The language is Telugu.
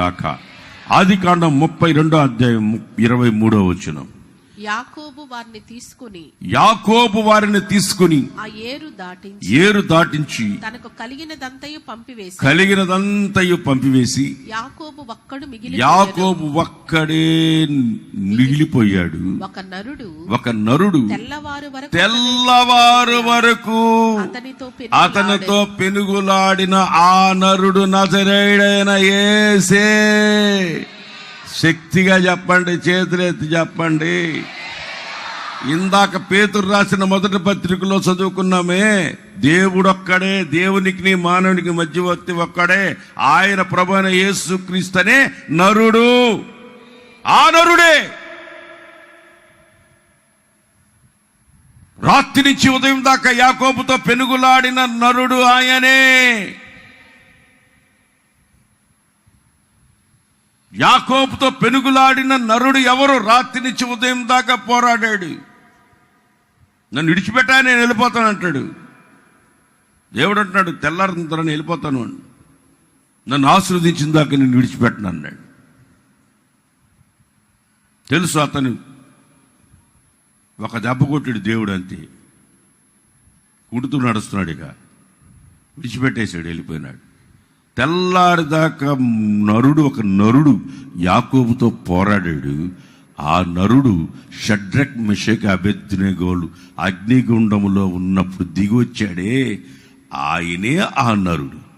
కాక ఆది కాండం ముప్పై రెండో అధ్యాయం ము- ఇరవై మూడో వచనం యాకోబు వారిని తీసుకుని యాకోబు వారిని తీసుకుని ఆ ఏరు దాటించి ఏరు దాటించి తనకు కలిగినదంతయు పంపివేసి కలిగినదంతయు పంపివేసి యాకోబు ఒక్కడు మిగిలి యాకోబు ఒక్కడే మిగిలిపోయాడు. ఒక నరుడు ఒక నరుడు తెల్లవారు వరకు తెల్లవారు వరకు అతనితో అతనితో పెనుగులాడిన. ఆ నరుడు నజరేడైన ఏసే శక్తిగా చెప్పండి చేతులెత్తి చెప్పండి. ఇందాక పేతురు రాసిన మొదటి పత్రికలో చదువుకున్నామే దేవుడొక్కడే దేవునికి నీ మానవునికి మధ్యవర్తి ఒక్కడే ఆయన ప్రభు అయిన యేసుక్రీస్తనే నరుడు. ఆ నరుడే! రాత్రి నుంచి ఉదయం దాకా యాకోబుతో పెనుగులాడిన నరుడు ఆయనే. యాకోబుతో పెనుగులాడిన నరుడు ఎవరు? రాత్రి నుంచి ఉదయం దాకా పోరాడాడు. నన్ను విడిచిపెట్టా నేను వెళ్ళిపోతాను అంటాడు. దేవుడు అంటున్నాడు తెల్లారిన తర్వాత వెళ్ళిపోతాను. అని. నన్ను ఆశీర్వదించిన దాకా నేను విడిచిపెట్టను అన్నాడు. తెలుసు అతను ఒక దెబ్బ కొట్టాడు దేవుడు అంతే. కుడుతూ నడుస్తున్నాడు ఇక. విడిచిపెట్టేశాడు వెళ్ళిపోయినాడు. తెల్లారిదాకా నరుడు ఒక నరుడు యాకోబుతో పోరాడాడు. ఆ నరుడు షడ్రక్ మిషక్ అభ్యర్థినగోలు అగ్నిగుండములో ఉన్నప్పుడు దిగి వచ్చాడే ఆయనే ఆ నరుడు.